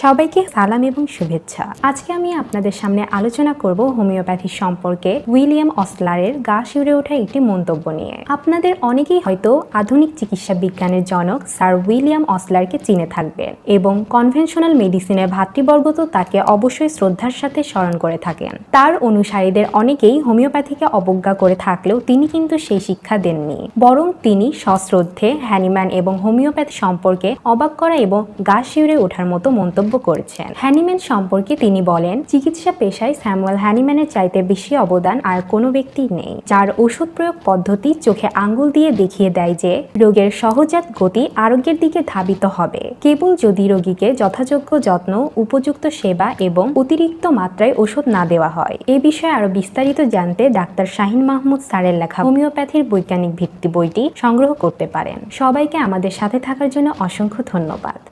সবাইকে সালাম এবং শুভেচ্ছা। আজকে আমি আপনাদের সামনে আলোচনা করব হোমিওপ্যাথি সম্পর্কে উইলিয়াম অসলারের গা শিউরে ওঠা একটি মন্তব্য নিয়ে। আপনাদের অনেকেই হয়তো আধুনিক চিকিৎসা বিজ্ঞানের জনক স্যার উইলিয়াম অসলারকে চিনে থাকবেন এবং কনভেনশনাল মেডিসিনের ভাতৃবর্গ তো তাকে অবশ্যই শ্রদ্ধার সাথে স্মরণ করে থাকেন। তার অনুসারীদের অনেকেই হোমিওপ্যাথিকে অবজ্ঞা করে থাকলেও তিনি কিন্তু সেই শিক্ষা দেননি। বরং তিনি সশ্রদ্ধে, হ্যানিম্যান এবং হোমিওপ্যাথি সম্পর্কে অবাক করা এবং গা শিউরে ওঠার মতো মন্তব্য করেছেন। হ্যানিম্যান সম্পর্কে তিনি বলেন, চিকিৎসা পেশায় স্যামুয়েল হ্যানিম্যানের চাইতে বেশি অবদান আর কোনো ব্যক্তি নেই। যার ওষুধ প্রয়োগ পদ্ধতি চোখে আঙ্গুল দিয়ে দেখিয়ে দেয় যে, রোগের সহজাত গতি আরোগ্যের দিকে ধাবিত হবে। কেবল যদি রোগীকে যথাযোগ্য যত্ন, উপযুক্ত সেবা এবং অতিরিক্ত মাত্রায় ওষুধ না দেওয়া হয়। এ বিষয়ে আরও বিস্তারিত জানতে ডাক্তার শাহিন মাহমুদ স্যারের লেখা হোমিওপ্যাথির বৈজ্ঞানিক ভিত্তি বইটি সংগ্রহ করতে পারেন। সবাইকে আমাদের সাথে থাকার জন্য অসংখ্য ধন্যবাদ।